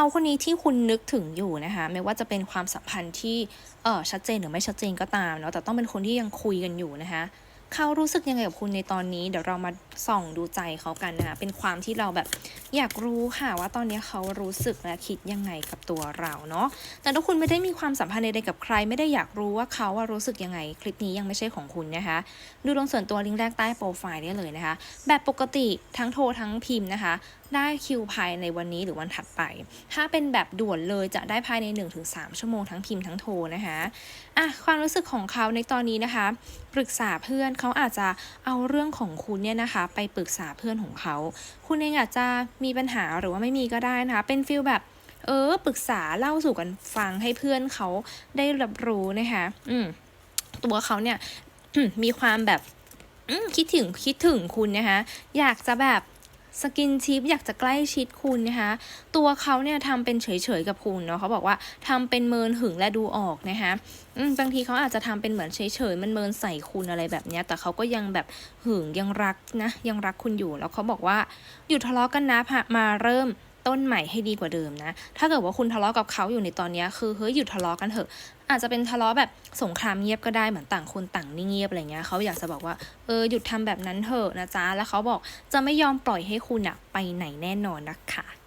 เขาคนนี้ที่คุณนึกถึงอยู่นะคะไม่ว่าจะเป็นความสัมพันธ์ที่เออชัดเจนหรือไม่ชัดเจนก็ตามเนาะแต่ต้องเป็นคนที่ยังคุยกันอยู่นะคะ เขารู้สึกยังไงกับคุณในตอนนี้ เดี๋ยวเรามาส่องดูใจเขากันนะคะ เป็นความที่เราแบบอยากรู้ค่ะว่าตอนนี้เขารู้สึกและคิดยังไงกับตัวเราเนาะ แต่ถ้าคุณไม่ได้มีความสัมพันธ์ใดๆกับใคร ไม่ได้อยากรู้ว่าเขาว่ารู้สึกยังไง คลิปนี้ยังไม่ใช่ของคุณนะคะ ดูดวงส่วนตัวลิงก์แรกใต้โปรไฟล์ได้เลยนะคะ แบบปกติทั้งโทรทั้งพิมพ์นะคะ ได้คิวภายในวันนี้หรือวันถัดไป ถ้าเป็นแบบด่วนเลยจะได้ภายใน 1-3 ชั่วโมงทั้งพิมพ์ทั้งโทรนะคะอะความรู้สึกของเขาในตอนนี้นะคะ ปรึกษาเพื่อนเขาอาจจะเอาเรื่องของคุณเนี่ยนะคะ ไปปรึกษาเพื่อนของเขา คุณเองอาจจะมีปัญหาหรือว่าไม่มีก็ได้นะคะ เป็นฟิลแบบเออปรึกษาเล่าสู่กันฟังให้เพื่อนเขาได้รับรู้นะคะอืมตัวเขาเนี่ยมีความแบบคิดถึงคิดถึงคุณนะคะ อยากจะแบบ สกินชิปอยากจะใกล้ชิดคุณนะคะตัวเขาเนี่ยทำเป็นเฉยๆกับคุณเนาะเขาบอกว่าทำเป็นเมินหึงและดูออกนะคะบางทีเขาอาจจะทำเป็นเหมือนเฉยๆมันเมินใส่คุณอะไรแบบนี้แต่เขาก็ยังแบบหึงยังรักนะยังรักคุณอยู่แล้วเขาบอกว่าหยุดทะเลาะกันนะมาเริ่ม ต้นใหม่ให้ดีกว่าเดิมนะ ถ้าเกิดว่าคุณทะเลาะกับเขาอยู่ในตอนนี้คือเฮ้ยหยุดทะเลาะกันเถอะ อาจจะเป็นทะเลาะแบบสงครามเงียบก็ได้เหมือนต่างคนต่างนิ่งเงียบอะไรเงี้ยเขาอยากจะบอกว่าเออหยุดทำแบบนั้นเถอะนะจ๊ะแล้วเขาบอกจะไม่ยอมปล่อยให้คุณอะไปไหนแน่นอนนะคะ